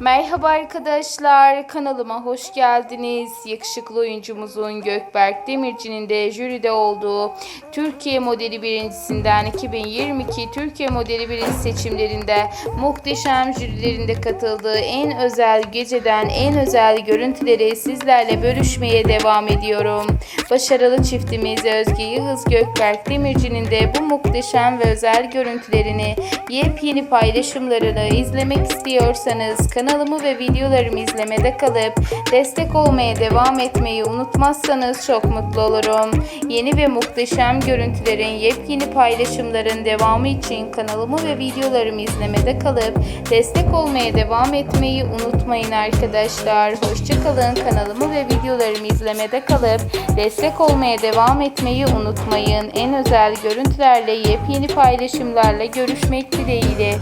Merhaba arkadaşlar, kanalıma hoş geldiniz. Yakışıklı oyuncumuzun Gökberk Demirci'nin de jüride olduğu Türkiye modeli birincisinden 2022 Türkiye modeli birinci seçimlerinde muhteşem jürilerinde katıldığı en özel geceden en özel görüntüleri sizlerle bölüşmeye devam ediyorum. Başarılı çiftimiz Özge Yıldız Gökberk Demirci'nin de bu muhteşem ve özel görüntülerini yepyeni paylaşımlarını izlemek istiyorsanız kanalımı ve videolarımı izlemede kalıp destek olmaya devam etmeyi unutmazsanız çok mutlu olurum. Yeni ve muhteşem görüntülerin yepyeni paylaşımların devamı için kanalımı ve videolarımı izlemede kalıp destek olmaya devam etmeyi unutmayın arkadaşlar. Hoşçakalın kanalımı ve videolarımı izlemede kalıp destek olmaya devam etmeyi unutmayın. En özel görüntülerle yepyeni paylaşımlarla görüşmek dileğiyle.